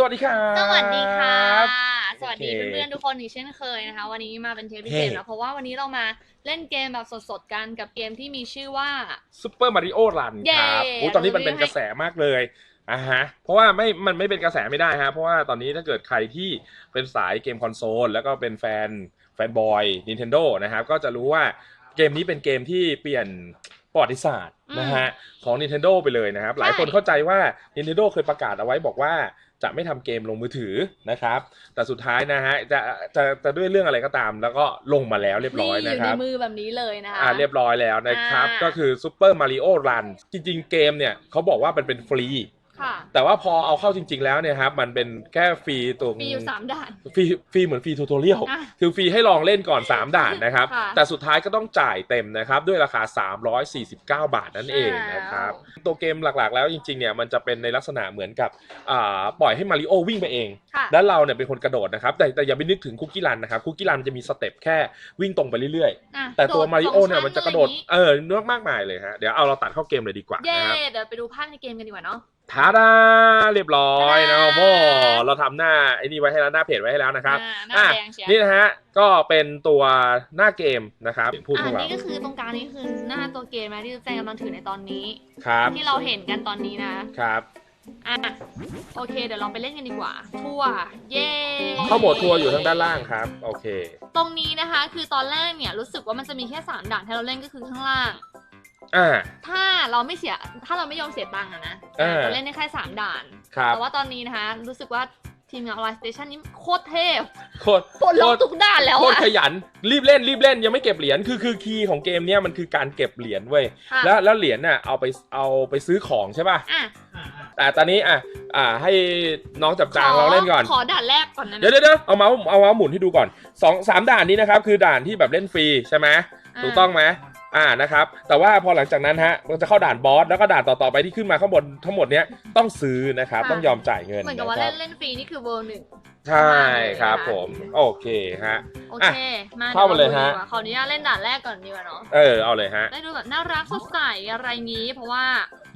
สวัสดีครับสวัสดีค่ะ สวัสดีโอเคเพื่อนๆทุกคนอีกเช่นเคยนะคะ วันนี้มาเป็นเทปพิเศษเฮ้นะเพราะว่าวันนี้เรามาเล่นเกมแบบสดๆกันกับเกมที่มีชื่อว่าซูเปอร์มาริโอรันเย้ครับโอ้ตอนนี้มันเป็นกระแสมากเลยอะฮะ เพราะว่าไม่ มันไม่เป็นกระแสไม่ได้ฮะ เพราะว่าตอนนี้ถ้าเกิดใครที่เป็นสายเกมคอนโซลแล้วก็เป็นแฟนแฟนบอย Nintendo นะครับ ก็จะรู้ว่าเกมนี้เป็นเกมที่เปลี่ยนประวัติศาสตร์นะฮะของ Nintendo ไปเลยนะครับ หลายคนเข้าใจว่า Nintendo เคยประกาศเอาไว้บอกว่า จะไม่ทำเกมลงมือถือนะครับ แต่สุดท้ายนะฮะจะจะจะด้วยเรื่องอะไรก็ตาม แล้วก็ลงมาแล้วเรียบร้อยนี่อนะยู่คในรับมือแบบนี้เลยนะคะอ่าเรียบร้อยแล้วนะครับอ่าก็คือ Super Mario Run จริง ๆ เกมเนี่ยเขาบอกว่ามันเป็นฟรี ค่ะ แต่ว่าพอเอาเข้าจริง ๆ แล้วเนี่ยครับ มันเป็นแค่ฟรีตัวมีอยู่สามด่าน ฟรีฟรีเหมือนฟรีทูตอเรียลอะคือฟรีให้ลองเล่นก่อน 3 ด่านนะครับ ค่ะ แต่สุดท้ายก็ต้องจ่ายเต็มนะครับ ด้วยราคา 349 บาทนั่นเองนะครับ ตัวเกมหลักๆ แล้วจริงๆเนี่ยมันจะเป็นในลักษณะเหมือนกับอ่าปล่อยให้มาริโอวิ่งไปเอง ค่ะ แล้วเราเนี่ยเป็นคนกระโดดนะครับ แต่แต่อย่าไปนึกถึงคุกกี้รันนะครับคุกกี้รันจะมีสเต็ปแค่วิ่งตรงไปเรื่อยๆอะแต่ตัวโดดมาริโอสงเนี่ยชั้มันจะกระโดดเลยเออเนื้อมากมายเลยฮะเดี๋ยวเอาเราตัดเข้าเกมเลยดีกว่าเย้นะครับเดี๋ยวไปดูภาพในเกมกันดีกว่าเนาะ ทาดาเรียบร้อยทาดานะครับโอ้เราทำหน้าไอ้นี่ไว้ให้แล้วหน้าเพจไว้ให้แล้วนะครับอ่าหน้าอะแดงเชียวนี่นะฮะก็เป็นตัวหน้าเกมนะครับพูดพอ่าวกเรานี่ก็คือตรงกลางนี่คือหน้าตัวเกมนะที่แจงกำลังถือในตอนนี้ครับที่เราเห็นกันตอนนี้นะครับอะโอเค เดี๋ยวลองไปเล่นกันดีกว่า ทัวร์เย้เข้าโหมดทัวร์อยู่ทางด้านล่างครับ โอเค ตรงนี้นะคะ คือตอนแรกเนี่ยรู้สึกว่ามันจะมีแค่สามด่านที่เราเล่นก็คือข้างล่าง อ่า ถ้าเราไม่เสีย ถ้าเราไม่ยอมเสียตังค์อะนะเออ จะเล่นได้แค่สามด่าน ครับแต่ว่าตอนนี้นะคะ รู้สึกว่าทีมงานออนไลน์สเตชันนี้โคตรเทพโคตร ปลดล็อกทุกด่านแล้วโคตรอะขยัน รีบเล่นรีบเล่นยังไม่เก็บเหรียญคือคือคีย์ของเกมเนี้ยมันคือการเก็บเหรียญเว้ยค่ะแล้วแล้วเหรียญน่ะเอาไปเอาไปซื้อของใช่ป่ะอะแต่ตอนนี้อะอ่าให้น้องจับจางเราเล่นก่อน ขอด่านแรกก่อนนะเดี๋ยวเดี๋ยวเดี๋ยวเอาเมาส์เอาเมาส์หมุนให้ดูก่อนสองสามด่านนี้นะครับคือด่านที่แบบเล่นฟรีใช่ไหมาถูกต้องไหม อ่านะครับแต่ว่าพอหลังจากนั้นฮะมันจะเข้าด่านบอสแล้วก็ด่านต่อๆไปที่ขึ้นมาข้างบนทั้งหมดเนี้ยต้องซื้อนะครับต้องยอมจ่ายเงินเหมือนกับนะว่าครัเล่บนเล่นฟรีนี่คือเวิร์หนึ่ง ใช่ครับมากเลยนะคะผมโอเคฮะ โออะเค มาเข้ามาเลยฮะ ดี๋วรดูดีกว่ขออนุญาตเล่นด่านแรกก่อนดีกว่าเนาะ เออเอาเลยฮะ ได้ดูแบบน่ารักสดใสอะไรงี้ เพราะว่า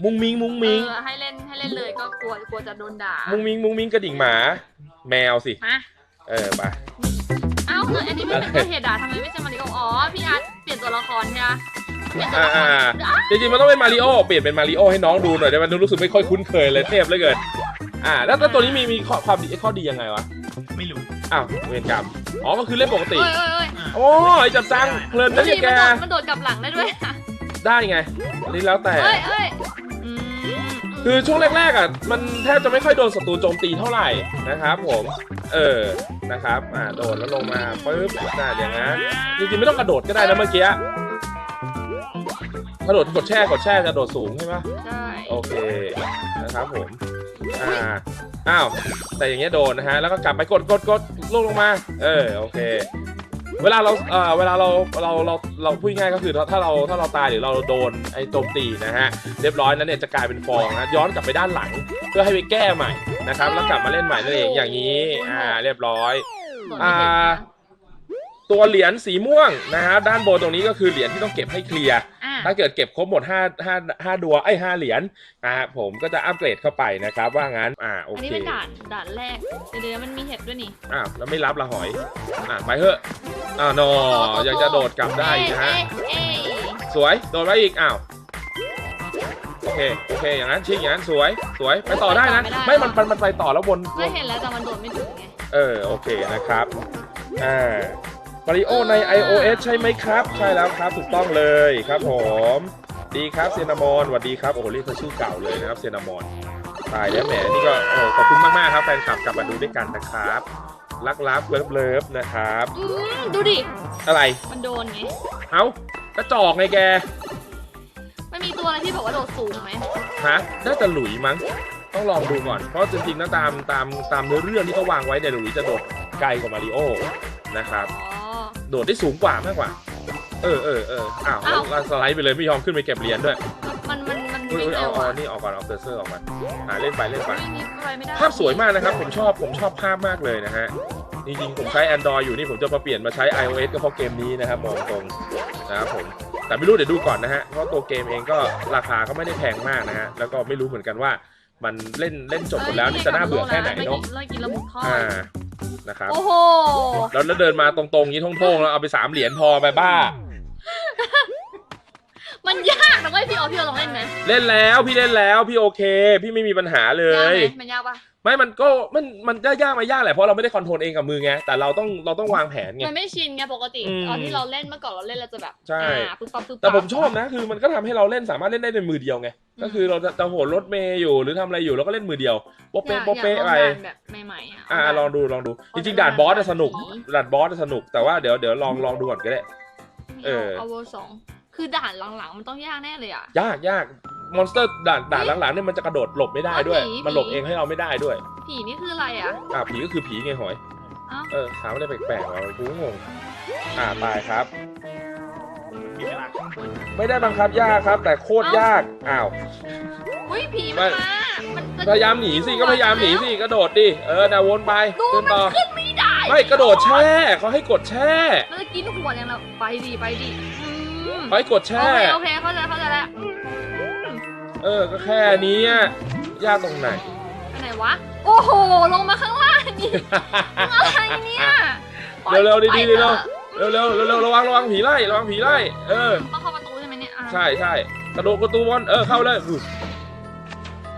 มุ้งมิงมุ้งเอมิงอให้เล่นให้เล่นเลยก็กลัวกลัวจะโดนด่ามุ้งมิงมุ้งมิงกระดิ่งหมา แมวสิ มาเออไป เอ้าแล้วอันนี้ไม่เป็นตัวเหตุด่าทำไมไม่ใช่มาริโออ๋อพี่อาร์ตเปลี่ยนตัวละครใช่ไหมเปลี่ยนตัวละครอ่าอ้าวจริงๆมันต้องเป็นมาริโอเปลี่ยนเป็นมาริโอให้น้องดูหน่อยได้ไหมรู้สึกไม่ค่อยคุ้นเคยเลยเทพเหลยเกินอ่า แล้วแล้วตัวนี้มีมีข้อความดีข้อดียังไงวะไม่รู้อ้าวเวรกรรมอ๋อก็คือเล่นปกติ เอ้ยเอ้ยเอ้ยโอ้ยจับจังเพลินนะทีเนี่ยแกมันโดดมันโดดกลับหลังได้ด้วยอะได้ไงอันนี้แล้วแต่ เอ้ยเอ้ยอืมคือช่วงแรกๆอะมันแทบจะไม่ค่อยโดนศัตรูโจมตีเท่าไหร่นะครับผม เออนะครับอ่าโดดแล้วลงมาปึ๊บน่าอย่างนั้นจริงๆไม่ต้องกระโดดก็ได้นะเมื่อกี้กระโดดกดแช่กดแช่กระโดดสูงใช่ไหมใช่โอเคนะครับผมอ่าอ้าวแต่อย่างเงี้ยโดนนะฮะแล้วก็กลับไปกดกดกดลงลงมา เออโอเค เวลาเราเอ่อเวลาเราเราเราเราพูดง่ายๆก็คือถ้าถ้าเราถ้าเราตายหรือเราโดนไอ้โจมตีนะฮะเรียบร้อยนั้นเนี่ยจะกลายเป็นฟองนะย้อนกลับไปด้านหลัง เพื่อให้ไปแก้ใหม่นะครับ แล้วกลับมาเล่นใหม่นั่นเองอย่างนี้อ่าเรียบร้อยโดดไม่เห็นอ่านะตัวเหรียญสีม่วงนะฮะด้านบนตรงนี้ก็คือเหรียญที่ต้องเก็บให้เคลียร์อะถ้าเกิดเก็บครบหมด5 5 5ดวงไอ้ย5เหรียญนะครับผมก็จะอัปเกรดเข้าไปนะครับ ว่างั้นอ่าโออันเคนี้เป็นด่านด่านแรกเดี๋ยวเดี๋ยวมันมีเห็ดด้วยนี่อ้าวแล้วไม่รับละหอยอ่าไปเถอะ อ้าวนออยากจะโดดกลับได้อีกนะฮะ เอ๊ะเอ๊ะเอ๊ะสวย โดดไปอีก อ้าว โอเค โอเค อย่างนั้นชิงอย่างนั้นสวย สวย ไปต่อได้นะ ไม่ มัน มันมันไปต่อแล้ววนวไม่น เห็นแล้วแต่มันโดดไม่ถึงไง เออโอเคนะครับอ่ามาริโอใน iOS ใช่ไหมครับ ใช่แล้วครับถูกต้องเลยครับผม ดีครับเซนามอนสวัสดีครับโอ้โหเรียกเขาชื่อเก่าเลยนะครับเซนามอนตายแล้วแหมนี่ก็โอ้โหขอบคุณมากๆครับแฟนคลับกลับมาดูด้วยกันนะครับ รักลับเลิฟเลิฟนะครับ อืมดูดิ อะไร มันโดนไง เอ้ากระจอกไงแก มันมีตัวอะไรที่บอกว่าโดดสูงไหมฮะ น่าจะหลุยมั้ง ต้องลองดูก่อน เพราะจริงๆนะตามตามตามเนื้อเรื่องที่เขาวางไว้เนี่ยหลุยจะโดดไกลกว่ามาริโอนะครับ อ๋อ โดดได้สูงกว่ามากกว่า เออเออเอออ้าวอ้าว แล้วสไลด์ไปเลยไม่ยอมขึ้นไปเก็บเหรียญด้วยมันมันมัน อุ้ยไม่อุ้ยเร็เอาวเอาอะนี่ออกก่อนเอาเคอร์เซอร์ออกมาอ่าเล่นไปเล่นไปไม่มีอะไรไม่ได้ภาพสวยมากนะครับผมชอบผมชอบภาพมากเลยนะฮะจริงๆผมใช้ Android อยู่นี่ผมจะมาเปลี่ยนมาใช้ iOS ก็เพราะเกมนี้นะครับมองตรงนะครับผมแต่ไม่รู้เดี๋ยวดูก่อนนะฮะเพราะตัวเกมเองก็ราคาก็ไม่ได้แพงมากนะฮะแล้วก็ไม่รู้เหมือนกันว่ามันเล่นเล่นจบหมดแล้วนี่จะน่าเบื่อแค่ไหนเนาะไล่กินละหมุนทอดอ่านะครับโอ้โหแล้วแล้วเดินมาตรงๆนี้ท่งๆแล้วเอาไปสามเหรียญพอไปบ้า มันยากนะเว้ยพี่อ๋อพี่อ๋อลองเล่นไหมเล่นแล้วพี่เล่นแล้วพี่โอเค พี่ไม่มีปัญหาเลยากไหมมันยากปะไม่มันก็มันมันยากยากไหมายากแหละเพราะเราไม่ได้คอนโทรลเองกับมือไงแต่เราต้องเราต้องวางแผนไง มันไม่ชินไงปกติอืมตอนที่เราเล่นเมื่อก่อนเราเล่นเราจะแบบใช่ อ่าปึ๊บปั๊บปึ๊บแต่ปั๊บผมชอบนะคือมันก็ทำให้เราเล่นสามารถเล่นได้ในมือเดียวไงอืม ก็คือเราจะจะโหนรถเมย์อยู่หรือทำอะไรอยู่เราก็เล่นมือเดียวโป๊ะอยาเป๊ะกโป๊ะเป๊ะอยากไปลองด่านแบบใหม่ๆอะ อ่าเาลองดูลองดูจริงๆด่านบอสจะสนุกผีด่านบอสจะสนุกแต่ว่าเดี๋ยวเดี๋ยวลองลองดูก่อนก็ได้ เออ เอาเวอร์สอง คือด่านหลังๆมันต้องยากแน่เลยอะ ยากยากมอนสเตอร์ด่านด่านหลังๆเนี่ยมันจะกระโดดหลบไม่ได้ด้วยอ๋อผีมันหลบผี เองให้เราไม่ได้ด้วย ผีนี่คืออะไรอะ อ่าผีก็คือผีไงหอยเอ้าเออถามอะไรแปลกๆวะกูก็งง อ่าตายครับ มีเวลาข้างบนไม่ได้บังคับยากครับ แต่โคตรยาก อ้าว อุ้ยผีไม่มันมามันจะพยายามหนีสิก็พยายามหนีสิกระโดดดิ เออนาวนไปดูขึ้นมันต่อ ขึ้นไม่ได้ไม่กระโดดแช่เขาให้กดแช่ มันจะกินหัวอย่างเราไปดิไปดิ อืมเขาให้กดโอแช่ เคโอเคเข้าใจเข้าใจแล้วอืมเออ ก็แค่นี้อะยากตรงไหน ไปไหนวะ โอ้โห ลงมาข้างล่างนี่อะไรเนี่ยปล่อยเร็วๆดีๆไปเร็วถอะเร็วเร็วเร็วเร็วระวังระวังผีไล่ระวังผีไล่ เออ ต้องเข้าประตูใช่ไหมเนี่ยอะใช่ใช่กระโดดประตูบอลเออเข้าเลยอุ๊ย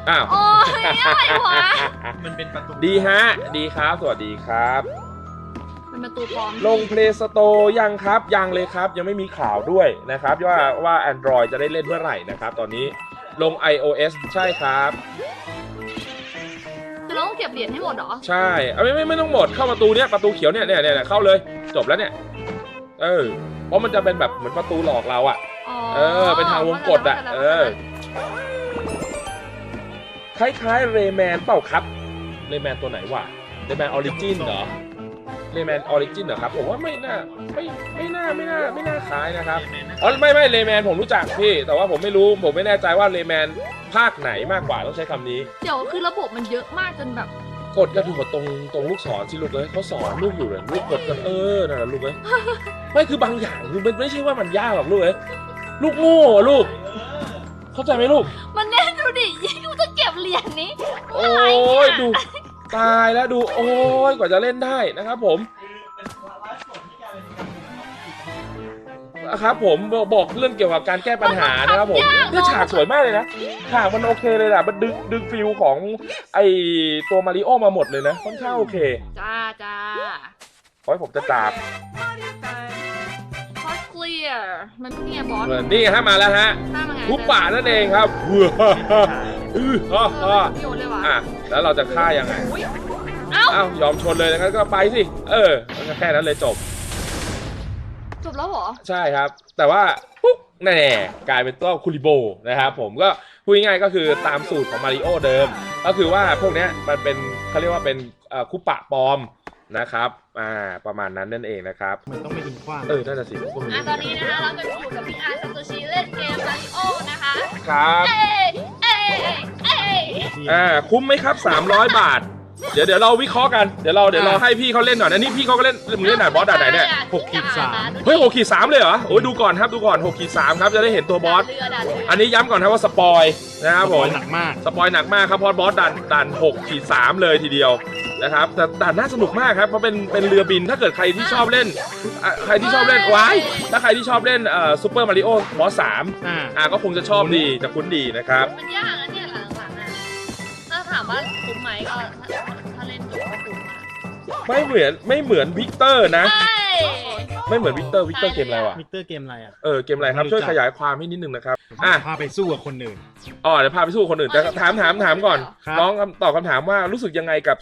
อ้าว โอ้ยอะไรวะ มันเป็นประตูดีฮะ ดีครับ สวัสดีครับ เป็นประตูปลอมลง Play Store ยังครับ ยังเลยครับ ยังไม่มีข่าวด้วยนะครับว่าว่า Android จะได้เล่นเมื่อไหร่นะครับ ตอนนี้ลง iOS ใช่ครับ คือเราต้องเก็บเหรียญให้หมดเหรอ ใช่เอาไม่ไม่ไม่ต้องหมดเข้าประตูเนี้ยประตูเขียวเนี่ยเนี่ยเนี่ยเนี่ยเข้าเลย จบแล้วเนี่ย เออ เพราะมันจะเป็นแบบเหมือนประตูหลอกเราอะอ๋อเออเป็นทางวงกตอะข้าใจแล้วเออ คล้ายๆเรแมนเปล่าครับเรแมนตัวไหนวะเรแมนออริจินเหรอ เรแมนออริจินเหรอครับ ผมว่าไม่น่าไม่ไม่น่าไม่น่าไม่น่าคล้ายนะครับเอเมนนะอ๋อไม่ไม่เลแมนผมรู้จักพี่ แต่ว่าผมไม่รู้ผมไม่แน่ใจว่าเลแมนภาคไหนมากกว่าต้องใช้คำนี้ เดี๋ยวคือระบบมันเยอะมากจนแบบ กดก็ดูกดตรงตรงลูกศรสิลูกเลยเขาสอนลูกอยู่เลยลูกกดกันเออนั่นแหละลูกเลยไม่คือบางอย่างคือมันไม่ใช่ว่ามันยากหรอกลูกเลยลูกโง่อะลูก เข้าใจไหมลูก มันแน่ดูดิยูจะเก็บเหรียญนี้ โอ้ยดู ตายแล้วดูโอ้ยกว่าจะเล่นได้นะครับผมนะครับผมบอกบอกเรื่องเกี่ยวกับการแก้ปัญหานะครับผมเนี่ยฉากสวยมากเลยนะฉากมันโอเคเลยนะมันดึงดึงฟิลของไอตัวมาริโอมาหมดเลยนะค่อนข้างโอเคจ้าจ้าขอให้ผมจะจับคอสเคลียร์มันเนี่ยบอสเหมือนนี่ฮะมาแล้วฮะฆ่ามันไงทุบป่านั่นเองครับ อื้อฮ่าอฮ่าอโยนเลยวะอะแล้วเราจะฆ่ายังไงอุ๊ยเอ้าอ้าวยอมชนเลยงั้นก็ไปสิ เออมันก็แค่นั้นเลยจบ จบแล้วเหรอ ใช่ครับ แต่ว่าปุ๊บแน่ๆกลายเป็นตัวคูริโบนะครับผมก็พูดง่ายๆก็คือตามสูตรของมาริโอเดิม ก็คือว่าพวกเนี้ยมันเป็นเขาเรียกว่าเป็นเอ่อคุปะปลอมนะครับอ่าประมาณนั้นนั่นเองนะครับมันต้องไม่ยิงขว้างเออนั่นน่ะสิก็ไม่อะรู้ตอนนี้นะคะเราจะอยู่กับพี่อาร์ซาโตชิเล่นเกมมาริโอนะคะ ครับ เอ้ย อ่าคุ้มไหมครับ 300 บาท เดี๋ยวเดี๋ยวเราวิเคราะห์กันเดี๋ยวเราเดี๋ยวเราให้พี่เขาเล่นหน่อยอันนี้พี่เขาก็เล่นมึงเล่นด่านบอสด่านไหนเนี่ยหกขีดสาม เฮ้ยหกขีดสามเลยเหรอโอ้ยดูก่อนครับดูก่อนหกขีดสามครับจะได้เห็นตัวบอสด่านเรือด่านเรืออันนี้ย้ำก่อนครับว่าสปอยนะครับผม หนักมาก สปอยหนักมากครับเพราะบอสด่านด่านหกขีดสามเลยทีเดียวนะครับแต่ด่านน่าสนุกมากครับเพราะเป็นเป็นเรือบินถ้าเกิดใครที่ชอบเล่นอะใครที่ชอบเล่นว้ายถ้าใครที่ชอบเล่นเอ่อซูเปอร์มาริโอบอสสามอ่า อะก็คงจะชอบดีจะคุ้นดีนะครับ มันยากนะาถามว่าคุ้มไหมก็ถ้าถ้าเล่นจบก็คุ้มอะไม่เหมือนไม่เหมือนวิกเตอร์นะ ใช่ไม่เหมือนวิกเตอร์วิกเตอร์เกมอะไรวะมิกเตอร์เกมอะไรอะเออเกมอะไรครับช่วยขยายความให้นิดนึงนะครับอะพาไปสู้กับคนอื่น อ๋อเดี๋ยวพาไปสู้คนอื่นแต่ถามถามถามก่อนครับ น้องตอบคำถามว่ารู้สึกยังไงกับ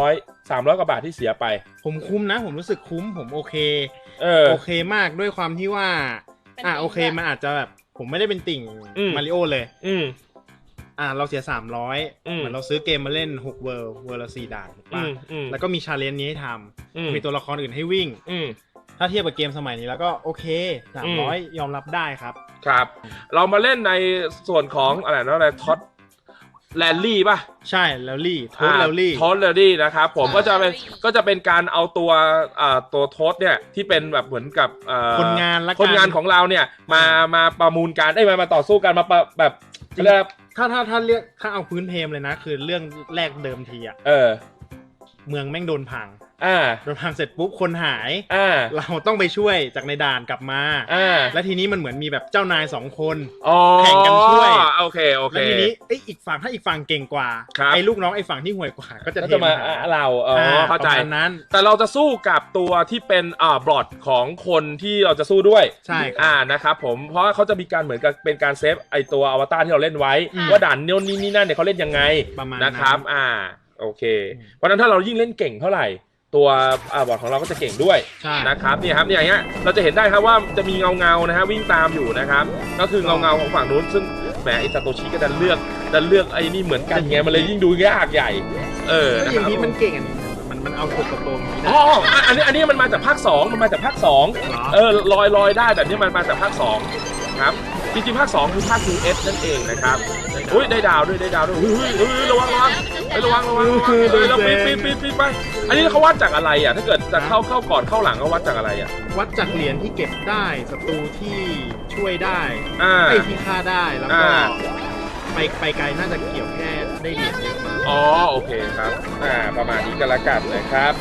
300 300กว่าบาทที่เสียไป ผมคุ้มนะ ผมรู้สึกคุ้มผมโอเค เออ โอเคมากด้วยความที่ว่าเป็น อะติ่งโอเคด้วยมันอาจจะแบบผมไม่ได้เป็นติ่งอืม มาริโอเลย อืม อะเราเสีย300อืมเหมือนเราซื้อเกมมาเล่น6เวิร์เวิร์ละสี่ด่านถูกอืปะมอืมแล้วก็มีชาเลนจ์นี้ให้ทอืมำมีตัวละครอื่นให้วิ่งอืมถ้าเทียบกับเกมสมัยนี้แล้วก็โอเค300ยอมรับได้ครับ ครับ เรามาเล่นในส่วนของอะไรนะอะไรท็อตแลนลี่ป่ะ ใช่แล้วลี่โทษแล้วลี่ทอสแลนลี่นะครับผมก็จะเป็นก็จะเป็นการเอาตัวอ่าตัวโทสเนี่ยที่เป็นแบบเหมือนกับเอ่อคนงานละกันคนงานของเราเนี่ยมามาประมูลกันได้ยมามาต่อสู้กันมาประแบบเขาเรียกว่า ถ้าถ้าถ้าเรียกถ้าเอาพื้นเพมเลยนะ คือเรื่องแรกเดิมทีอะเออ เมืองแม่งโดนพัง อ่า โดนพังเสร็จปุ๊บคนหาย อ่า เราต้องไปช่วยจากในด่านกลับมา อ่า และทีนี้มันเหมือนมีแบบเจ้านายสองคนอ๋อแข่งกันช่วย โอเคโอเคแล้วทีนี้ไอ้ยอีกฝั่งถ้าอีกฝั่งเก่งกว่าครับไอ้ลูกน้องไอ้ฝั่งที่ห่วยกว่า ก็จะก็เทจะมาหอะเราอ๋ออเข้าใจ ประมณนั้น แต่เราจะสู้กับตัวที่เป็นอ่าบลอดของคนที่เราจะสู้ด้วยใช่ครับอ่านะครับผมเพราะว่าเขาจะมีการเหมือนกับเป็นการเซฟไอตัวอวตารที่เราเล่นไว้ อืม ว่าด่านโน่นนี่นี่นั่นเนี่ยเขาเล่นยังไงประมาณ นะครับ อ่าโอเค อืม เพราะฉะนั้นถ้าเรายิ่งเล่นเก่งเท่าไหร่ ตัวอ่าบอดของเราก็จะเก่งด้วยใช่ นะครับเนี่ยครับเนี่ยอย่างเงี้ยเราจะเห็นได้ครับว่าจะมีเงาเงาๆนะฮะวิ่งตามอยู่นะครับ ก็คือเงาเงาๆของฝั่งนู้นซึ่งแหมไอซาโตชิก็ดันเลือกดันเลือกไอ้นี่เหมือนกันไงมันเลยยิ่งดูยากใหญ่ เออก็นะอคย่างรับนี้มันเก่งอันนี้มันมันเอากดกระโปรงนี้ได้อ๋ออะอันนี้อันนี้มันมาจากภาคสองมันมาจากภาคสองเหรอ เออลอยลอยได้แบบนี้มันมาจากภาค2ครับ จริงๆภาค2คือภาค US นั่นเองนะครับอุ้ยได้ดาวด้วยได้ดาวด้วยอุ้ยอุ้ยอุ้ยระวังระวังเฮ้ยระวังระวังระวังเฮ้ยเราปีนปีนปีนปีนไปอันนี้เขาวัดจากอะไรอะ ถ้าเกิดจะเข้าเข้าก่อนเข้าหลังเขาวัดจากอะไรอะ วัดจากเหรียญที่เก็บได้ศัตรูที่ช่วยได้อ่า ไอ้ที่ฆ่าได้แล้วก็อ่า ไปไปไกลน่าจะเกี่ยวแค่ได้เหรียญเยอะมากอ๋อโอเคครับ อ่า ประมาณนี้ก็แล้วกันนะครับ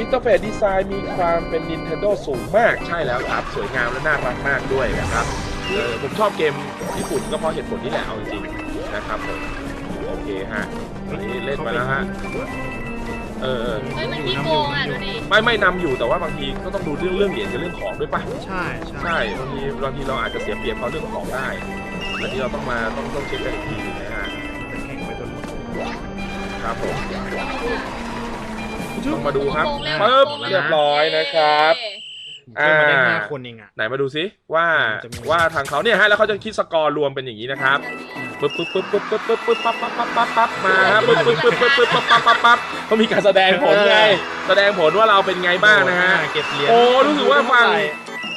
อินเทอร์เฟซดีไซน์มีความเป็น Nintendo สูงมากใช่แล้วครับ สวยงามและน่ารักมากด้วยนะครับ เออผมชอบเกมญี่ปุ่นก็เพราะเหตุผลนี้แหละเอาจริงๆนะครับผมโอเคฮะอันนี้เล่นมาแล้วฮะเออเออเฮ้ยมันขี้โกงอะดูดิไม่ไม่นำอยู่แต่ว่าบางทีก็ต้องดูเรื่องเรื่องเหรียญกับเรื่องของด้วยปะใช่ใช่ใช่บางทีบางทีเราอาจจะเสียเปรียบเขาเรื่องของได้อันนี้เราต้องมาต้องต้องเช็คกันอีกทีหนึงนะฮะจะแข่งไปจนหมดครับผมโกงต้องมาดูครับโกงเร็วปึ๊บโกงเรียบร้อยนะครับ เพิ่มมาได้อ่าห้าคนเองอะ ไหนมาดูซิว่าจะมี ว่าทางเขาเนี่ยฮะแล้วเขาจะคิดสกอร์รวมเป็นอย่างนี้นะครับปึ๊บปึ๊บปึ๊บปึ๊บปึ๊บปึ๊บปึ๊บปั๊บปั๊บปั๊บปั๊บปั๊บมาฮะปึ๊บปึ๊บปึ๊บปึ๊บปึ๊บปั๊บปั๊บปั๊บปั๊บเขามีการแสดงผลไงแสดงผลว่าเราเป็นไงบ้างนะฮะ เก็บเหรียญโอ้รู้สึกว่าฝั่ง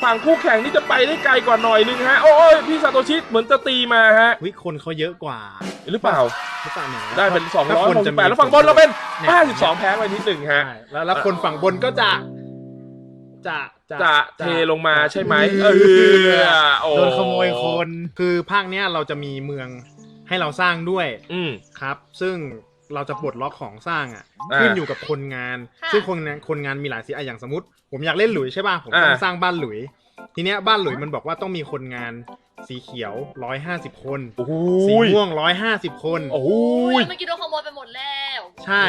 ฝั่งคู่แข่งนี่จะไปได้ไกลกว่าหน่อยนึงฮะโอ้ยพี่ซาโตชิเหมือนจะตีมาฮะวิคนเขาเยอะกว่าหรือเปล่าหรือเปล่าเนี่ยได้เป็นถ้าคนจะมี268แล้วฝั่งบนเราเป็นเนี่ย52แพ้ไปนิดหนึ่งฮะ ใช่แล้วแล้วคนฝั่งบนก็จะ จะ จะเทลงมาใช่ไหมเออโอ้โดนขโมยคนคือภาคเนี้ยเราจะมีเมืองให้เราสร้างด้วย อืมครับ ซึ่งเราจะปลดล็อกของสร้างอะอ่าขึ้นอยู่กับคนงานค่ะซึ่งคนงานคนงานมีหลายสีอะอย่างสมมติ ผมอยากเล่นหลุยใช่ป่ะผมต้องอ่าสร้างบ้านหลุย ทีเนี้ยบ้านหลุยมันบอกว่าต้องมีคนงานสีเขียว150คนโอ้โหสีม่วง150คนโอ้โหอุ้ยเมื่อกี้โดนขโมยไปหมดแล้ว ใช่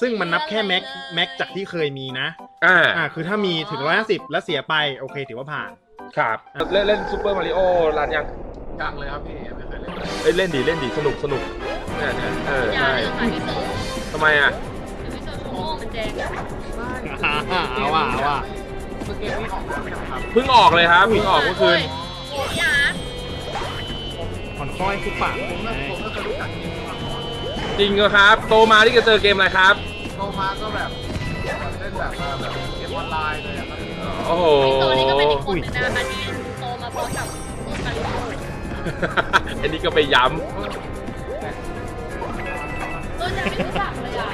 ซึ่งมันนับแค่แม็กแม็กจากที่เคยมีนะ อ่าอ่าคือถ้ามีถึง150แล้วเสียไปโอเคถือว่าผ่าน ครับเล่นเล่นซูเปอร์มาริโอรันยังยังเลยครับพี่ยังไม่เคยเล่นเอ้ยเล่นดีเล่นดีสนุกสนุกเนี่ยเนี่ยเอออย่าใช่เลยค่ะพี่เซอร์ทำไมอะเดี๋ยวพี่เซอร์โง่มันแจงอะเอาว่ะเอาว่ะคือเกมนี้ออกมาไม่ทำเพิ่งออกเลยครับเพิ่งออกเมื่อคืนโอ้ยอย่าผ่อนคล้อยทุกปากผมก็ผมก็เคยรู้จักเกมนี้มาก่อนจริงเหรอครับ โตมาที่จะเจอเกมอะไรครับ โตมาก็แบบ เล่นแบบว่าแบบเกมออนไลน์เลยอะครับโอ้โหไอโซนี่ก็เป็นอีกคนหนึงนะอันนี้โตมาพร้อมกับต้นมาริโออันนี้ก็ไปย้เออจะไม่รู้จักเลยอะ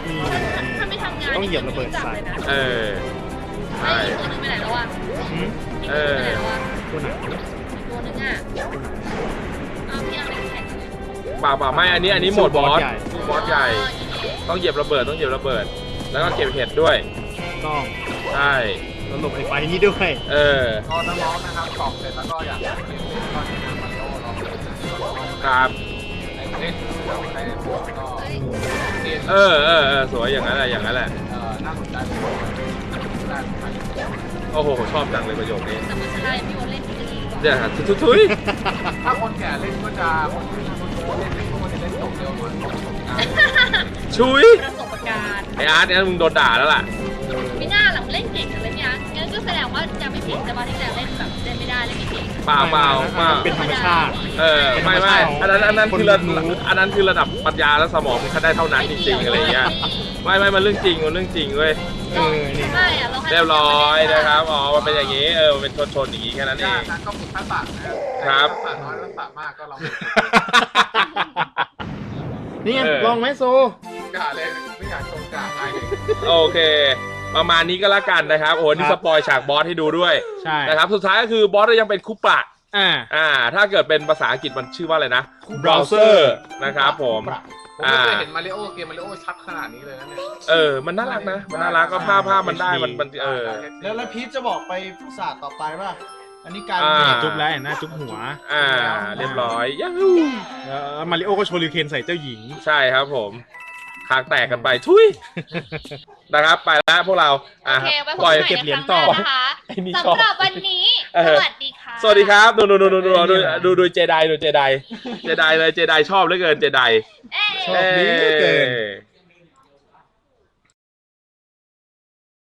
ถ้าไม่ทำงานต้องเหยียบระเบิดจักใส่เลยนะำเออไอ้ใช่อีกตัวหนึงไปไหนแล้วอะหืมอีกตัวหนึงไปไหนแล้วอะตัวไหนอีกตัวหนึงอะเอาพี่เอาไปแข่งเลยเปล่าเปล่าไม่อันนี้อันนี้โหมดบอสใหญ่บอสใหญ่เอออีนี่ต้องเหยียบระเบิดต้องเหยียบระเบิด แล้วก็เก็บเห็ดด้วย ต้องใช่แล้วหลบไอ้ไฟนี้ด้วยเออพอน้องๆนะครับสอบเสร็จแล้วก็อยากเล่นเกมนี้ก็แนะนำมาริโอลองเล่นครับในเล่นเราใช้พวกก็เฮ้ยเกมเออเออเออสวยอย่างนั้นแหละอย่างนั้นแหละเอ่อน่าสนใจมากได้ไหมโอ้โหชอบจังเลยประโยคนี้แต่มันใช่พี่วอลเล่นที่ดีกว่าเดี๋ยวทุยทุยถ้าคนแก่เล่นก็จะคนที่คนเล่นเล่นก็จะเล่นจบเร็วหน่อยประสบการณ์ชุยประสบการณ์ไออาร์ตเนี่ยมึงโดนด่าแล้วล่ะ แสดงว่าจะไม่ผิดแต่ว่าที่แต่เล่นแบบเล่นไม่ได้เล่นไม่เก่งเปล่าเปล่าเปล่าเป็นธรรมชาติ เออไม่ไม่อันนั้นอันนั้นคือระดับอันนั้นคือระดับปัญญาและสมองมันแค่ได้เท่านั้นจริงๆอะไรอย่างเงี้ยไม่ไม่มันเรื่องจริงมันเรื่องจริงเว้ยเออนี่ไม่อะเราให้เรียบร้อยนะครับอ๋อมันเป็นอย่างนี้เออมันเป็นชนชนๆอย่างนี้แค่นั้นเอยากงนะก็ฝึกทักษะนะครับทักษะน้อยทักษะมากก็ลองฝึกนี่ไงเออลองไหมโซกาเลยไม่อยากชมกาให้เลยโอเค ประมาณนี้ก็แล้วกันนะครับ โอ้โหนี่สปอยฉากบอสให้ดูด้วยใช่นะครับ สุดท้ายก็คือบอสยังเป็นคุปะอ่าอ่า ถ้าเกิดเป็นภาษาอังกฤษมันชื่อว่าอะไรนะ browser นะครับผมผมไม่เคยเห็นมาริโอเกมมาริโอชัดขนาดนี้เลยนะเนี่ยเออ มันน่ารักนะ มันน่ารักก็ภาพภาพมันได้ มันมันเออ แล้วแล้วพีทจะบอกไปภาษาต่อไปว่า อันนี้กลายอ่าเป็นจุ๊บแล้วเห็นหน้าจุ๊บหัว อ่า เรียบร้อย ยัฮูแล้วมาริโอก็โชว์ลิวเคนใส่เจ้าหญิง ใช่ครับผม คางแตกกันไปทุยนะครับ ไปแล้วพวกเราอะโอเคไว้พบปล่อย กันใหม่เก็บในเหรียญครั้งหต่อน้านะคะไอ้นี่ชอบ สำหรับวันนี้ เออ สวัสดีค่ะ สวัสดีครับดูดูดูดูดูดูดูดูเจไดดูเจไดเจไดเลยเจไดชอบเหลือเกินเจไดเอ้ยชอบเหลือเกินเอ้ย